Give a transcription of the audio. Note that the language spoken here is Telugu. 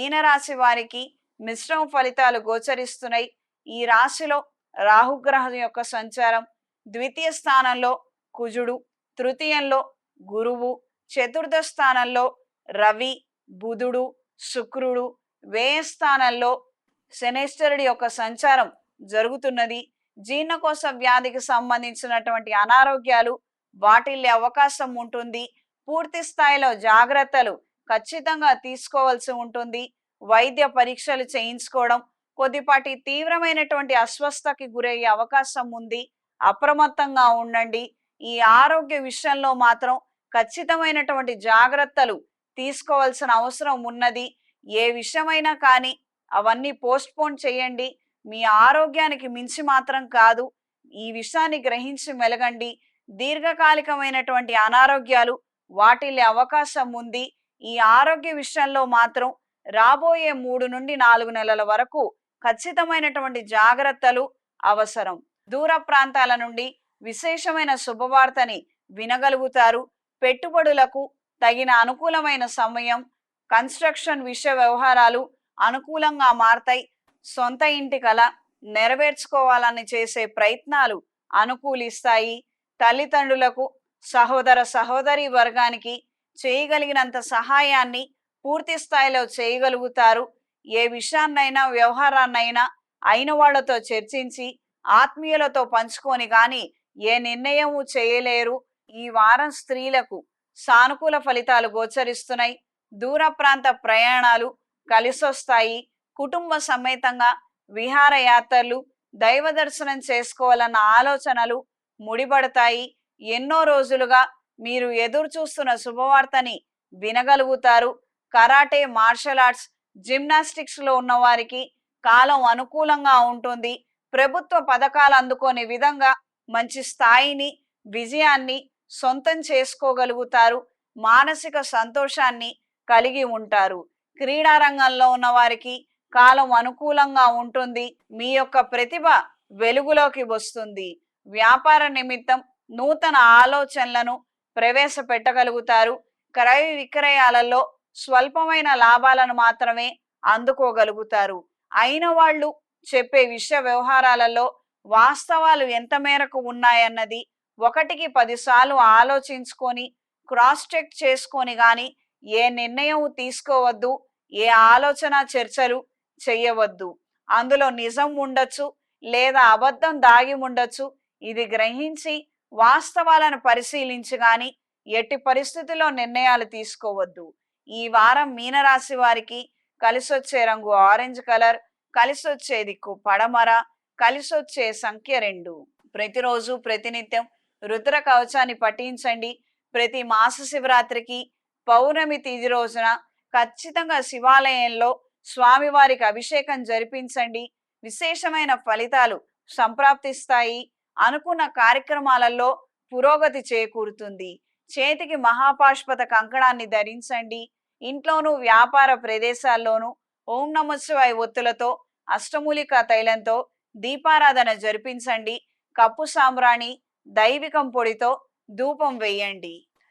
మీనరాశి వారికి మిశ్రమ ఫలితాలు గోచరిస్తున్నాయి. ఈ రాశిలో రాహుగ్రహం యొక్క సంచారం ద్వితీయ స్థానంలో కుజుడు తృతీయంలో గురువు చతుర్థ స్థానంలో రవి బుధుడు శుక్రుడు వ్యయ స్థానంలో శనేశ్వరుడి యొక్క సంచారం జరుగుతున్నది. జీర్ణకోశ వ్యాధికి సంబంధించినటువంటి అనారోగ్యాలు వాటిల్లే అవకాశం ఉంటుంది. పూర్తి స్థాయిలో జాగ్రత్తలు ఖచ్చితంగా తీసుకోవాల్సి ఉంటుంది. వైద్య పరీక్షలు చేయించుకోవడం కొద్దిపాటి తీవ్రమైనటువంటి అస్వస్థకి గురయ్యే అవకాశం ఉంది. అప్రమత్తంగా ఉండండి. ఈ ఆరోగ్య విషయంలో మాత్రం ఖచ్చితమైనటువంటి జాగ్రత్తలు తీసుకోవాల్సిన అవసరం ఉన్నది. ఏ విషయమైనా కానీ అవన్నీ పోస్ట్ పోన్ చేయండి. మీ ఆరోగ్యానికి మించి మాత్రం కాదు. ఈ విషయాన్ని గ్రహించి మెలగండి. దీర్ఘకాలికమైనటువంటి అనారోగ్యాలు వాటిల్లే అవకాశం ఉంది. ఈ ఆరోగ్య విషయంలో మాత్రం రాబోయే మూడు నుండి నాలుగు నెలల వరకు ఖచ్చితమైనటువంటి జాగ్రత్తలు అవసరం. దూర ప్రాంతాల నుండి విశేషమైన శుభవార్తని వినగలుగుతారు. పెట్టుబడులకు తగిన అనుకూలమైన సమయం కన్స్ట్రక్షన్ విషయ వ్యవహారాలు అనుకూలంగా మారతాయి. సొంత ఇంటి కల నెరవేర్చుకోవాలని చేసే ప్రయత్నాలు అనుకూలిస్తాయి. తల్లిదండ్రులకు సహోదర సహోదరి వర్గానికి చేయగలిగినంత సహాయాన్ని పూర్తి స్థాయిలో చేయగలుగుతారు. ఏ విషయాన్నైనా వ్యవహారాన్నైనా అయిన వాళ్ళతో చర్చించి ఆత్మీయులతో పంచుకొని కానీ ఏ నిర్ణయము చేయలేరు. ఈ వారం స్త్రీలకు సానుకూల ఫలితాలు గోచరిస్తున్నాయి. దూర ప్రాంత ప్రయాణాలు కలిసొస్తాయి. కుటుంబ సమేతంగా విహారయాత్రలు దైవ దర్శనం చేసుకోవాలన్న ఆలోచనలు ముడిపడతాయి. ఎన్నో రోజులుగా మీరు ఎదురు చూస్తున్న శుభవార్తని వినగలుగుతారు. కరాటే మార్షల్ ఆర్ట్స్ జిమ్నాస్టిక్స్లో ఉన్న వారికి కాలం అనుకూలంగా ఉంటుంది. ప్రభుత్వ పథకాలు అందుకోని విధంగా మంచి స్థాయిని విజయాన్ని సొంతం చేసుకోగలుగుతారు. మానసిక సంతోషాన్ని కలిగి ఉంటారు. క్రీడా రంగంలో ఉన్న వారికి కాలం అనుకూలంగా ఉంటుంది. మీ యొక్క ప్రతిభ వెలుగులోకి వస్తుంది. వ్యాపార నిమిత్తం నూతన ఆలోచనలను ప్రవేశపెట్టగలుగుతారు. క్రయ విక్రయాలలో స్వల్పమైన లాభాలను మాత్రమే అందుకోగలుగుతారు. అయిన వాళ్ళు చెప్పే విషయ వ్యవహారాలలో వాస్తవాలు ఎంత మేరకు ఉన్నాయన్నది ఒకటికి పదిసార్లు ఆలోచించుకొని క్రాస్ చెక్ చేసుకొని గాని ఏ నిర్ణయం తీసుకోవద్దు ఏ ఆలోచన చర్చలు చెయ్యవద్దు. అందులో నిజం ఉండొచ్చు లేదా అబద్ధం దాగి ఉండొచ్చు. ఇది గ్రహించి వాస్తవాలను పరిశీలించి గాని ఎట్టి పరిస్థితుల్లో నిర్ణయాలు తీసుకోవద్దు. ఈ వారం మీనరాశి వారికి కలిసొచ్చే రంగు ఆరెంజ్ కలర్ కలిసొచ్చే దిక్కు పడమర కలిసొచ్చే సంఖ్య రెండు. ప్రతిరోజు ప్రతినిత్యం రుద్ర కవచాన్ని పఠించండి. ప్రతి మాస శివరాత్రికి పౌర్ణమి తిథి రోజున ఖచ్చితంగా శివాలయంలో స్వామివారికి అభిషేకం జరిపించండి. విశేషమైన ఫలితాలు సంప్రాప్తిస్తాయి. అనుకున్న కార్యక్రమాలలో పురోగతి చేకూరుతుంది. చేతికి మహాపాష్పత కంకణాన్ని ధరించండి. ఇంట్లోనూ వ్యాపార ప్రదేశాల్లోనూ ఓం నమశివాయ ఒత్తులతో అష్టమూలిక తైలంతో దీపారాధన జరిపించండి. కప్పు సాంబ్రాణి దైవికం పొడితో ధూపం వేయండి.